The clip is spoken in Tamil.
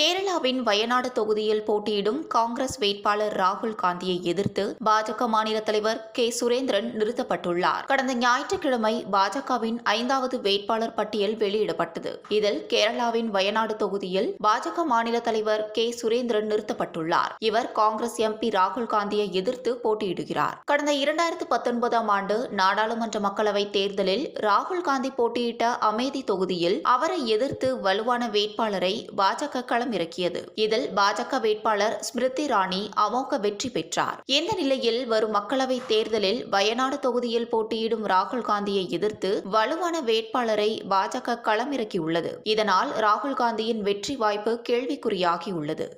கேரளாவின் வயநாடு தொகுதியில் போட்டியிடும் காங்கிரஸ் வேட்பாளர் ராகுல் காந்தியை எதிர்த்து பாஜக மாநில தலைவர் கே. சுரேந்திரன் நிறுத்தப்பட்டுள்ளார். கடந்த ஞாயிற்றுக்கிழமை பாஜகவின் ஐந்தாவது வேட்பாளர் பட்டியல் வெளியிடப்பட்டது. இதில் கேரளாவின் வயநாடு தொகுதியில் பாஜக மாநில தலைவர் கே. சுரேந்திரன் நிறுத்தப்பட்டுள்ளார். இவர் காங்கிரஸ் எம்பி ராகுல் காந்தியை எதிர்த்து போட்டியிடுகிறார். கடந்த இரண்டாயிரத்து பத்தொன்பதாம் ஆண்டு நாடாளுமன்ற மக்களவைத் தேர்தலில் ராகுல் காந்தி போட்டியிட்ட அமேதி தொகுதியில் அவரை எதிர்த்து வலுவான வேட்பாளரை பாஜக களம் களமிறக்கியது இதில் பாஜக வேட்பாளர் ஸ்மிருதி இராணி அமோக வெற்றி பெற்றார். இந்த நிலையில் வரும் மக்களவைத் தேர்தலில் வயநாடு தொகுதியில் போட்டியிடும் ராகுல் காந்தியை எதிர்த்து வலுவான வேட்பாளரை பாஜக களமிறக்கியுள்ளது. இதனால் ராகுல் காந்தியின் வெற்றி வாய்ப்பு கேள்விக்குறியாகியுள்ளது.